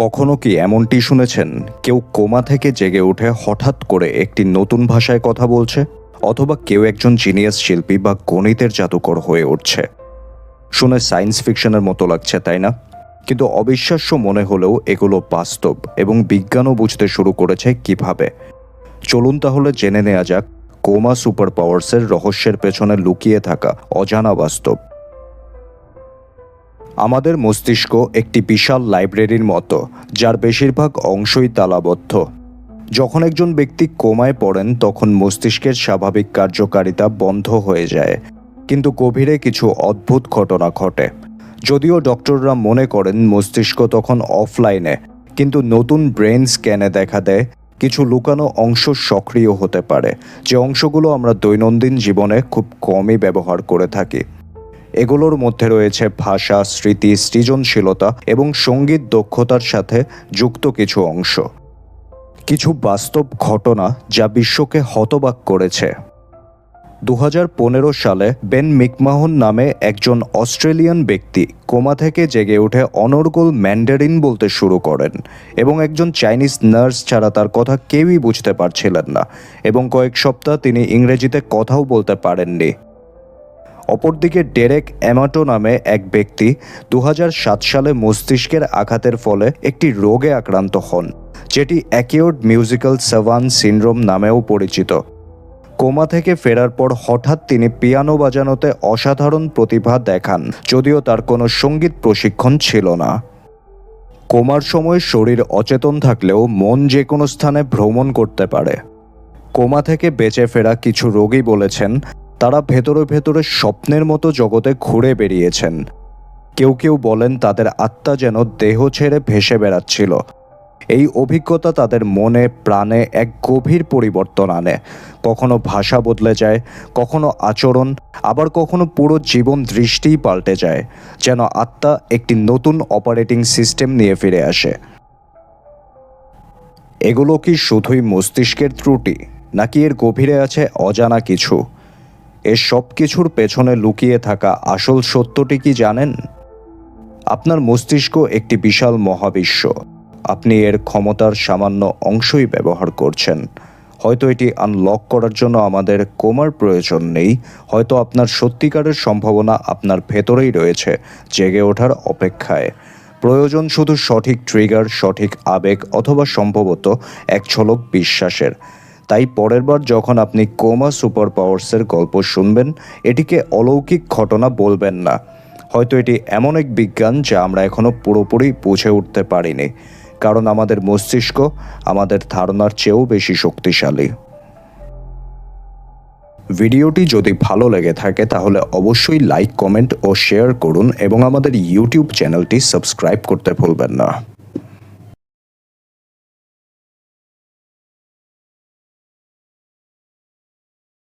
কখনো কি এমনটি শুনেছেন? কেউ কোমা থেকে জেগে উঠে হঠাৎ করে একটি নতুন ভাষায় কথা বলছে? অথবা কেউ একজন জিনিয়াস শিল্পী বা গণিতের জাদুকর হয়ে উঠছে? শুনে সায়েন্স ফিকশনের মতো লাগছে, তাই না? কিন্তু অবিশ্বাস্য মনে হলেও এগুলো বাস্তব এবং বিজ্ঞানও বুঝতে শুরু করেছে কীভাবে? চলুন তাহলে জেনে নেওয়া যাক, কোমা সুপার পাওয়ার্সের রহস্যের পেছনে লুকিয়ে থাকা অজানা বাস্তব। আমাদের মস্তিষ্ক একটি বিশাল লাইব্রেরির মতো, যার বেশিরভাগ অংশই তালাবদ্ধ। যখন একজন ব্যক্তি কোমায় পড়েন, তখন মস্তিষ্কের স্বাভাবিক কার্যকারিতা বন্ধ হয়ে যায়। কিন্তু গভীরে কিছু অদ্ভুত ঘটনা ঘটে। যদিও ডক্টররা মনে করেন, মস্তিষ্ক তখন অফলাইনে, কিন্তু নতুন ব্রেন স্ক্যানে দেখা দেয়, কিছু লুকানো অংশ সক্রিয় হতে পারে, যে অংশগুলো আমরা দৈনন্দিন জীবনে খুব কমই ব্যবহার করে থাকি। এগুলোর মধ্যে রয়েছে ভাষা, স্মৃতি, সৃজনশীলতা এবং সংগীত দক্ষতার সাথে যুক্ত কিছু অংশ। কিছু বাস্তব ঘটনা যা বিশ্বকে হতবাক করেছে। দু হাজার পনেরো সালে বেন মিকমাহন নামে একজন অস্ট্রেলিয়ান ব্যক্তি কোমা থেকে জেগে উঠে অনর্গল ম্যান্ডারিন বলতে শুরু করেন এবং একজন চাইনিজ নার্স ছাড়া তার কথা কেউই বুঝতে পারছিলেন না এবং কয়েক সপ্তাহ তিনি ইংরেজিতে কথাও বলতে পারেননি। অপরদিকে ডেরেক অ্যামাটো নামে এক ব্যক্তি দু হাজার সাত সালে মস্তিষ্কের আঘাতের ফলে একটি রোগে আক্রান্ত হন, যেটি অ্যাকিওড মিউজিক্যাল সেভান সিনড্রোম নামেও পরিচিত। কোমা থেকে ফেরার পর হঠাৎ তিনি পিয়ানো বাজানোতে অসাধারণ প্রতিভা দেখান, যদিও তার কোনো সংগীত প্রশিক্ষণ ছিল না। কোমার সময় শরীর অচেতন থাকলেও মন যে কোনো স্থানে ভ্রমণ করতে পারে। কোমা থেকে বেঁচে ফেরা কিছু রোগী বলেছেন তারা ভেতরে ভেতরে স্বপ্নের মতো জগতে ঘুরে বেরিয়েছেন। কেউ কেউ বলেন তাদের আত্মা যেন দেহ ছেড়ে ভেসে বেড়াচ্ছিল। এই অভিজ্ঞতা তাদের মনে, প্রাণে এক গভীর পরিবর্তন আনে। কখনো ভাষা বদলে যায়, কখনো আচরণ, আবার কখনো পুরো জীবন দৃষ্টিই পাল্টে যায়, যেন আত্মা একটি নতুন অপারেটিং সিস্টেম নিয়ে ফিরে আসে। এগুলো কি শুধুই মস্তিষ্কের ত্রুটি, নাকি এর গভীরে আছে অজানা কিছু? এর সব কিছুর পেছনে লুকিয়ে থাকা আসল সত্যটি কি জানেন? আপনার মস্তিষ্ক একটি বিশাল মহাবিশ্ব। আপনি এর ক্ষমতার সামান্য অংশই ব্যবহার করছেন। হয়তো এটি আনলক করার জন্য আমাদের কোমার প্রয়োজন নেই, হয়তো আপনার সত্যিকারের সম্ভাবনা আপনার ভেতরেই রয়েছে, জেগে ওঠার অপেক্ষায়। প্রয়োজন শুধু সঠিক ট্রিগার সঠিক আবেগ অথবা সম্ভবত এক ঝলক বিশ্বাসের। তাই পরের বার যখন আপনি কোমা সুপার পাওয়ার্সের গল্প শুনবেন, এটিকে অলৌকিক ঘটনা বলবেন না। হয়তো এটি এমন এক বিজ্ঞান যা আমরা এখনও পুরোপুরি বুঝে উঠতে পারিনি, কারণ আমাদের মস্তিষ্ক আমাদের ধারণার চেয়েও বেশি শক্তিশালী। ভিডিওটি যদি ভালো লেগে থাকে, তাহলে অবশ্যই লাইক, কমেন্ট ও শেয়ার করুন এবং আমাদের ইউটিউব চ্যানেলটি সাবস্ক্রাইব করতে ভুলবেন না।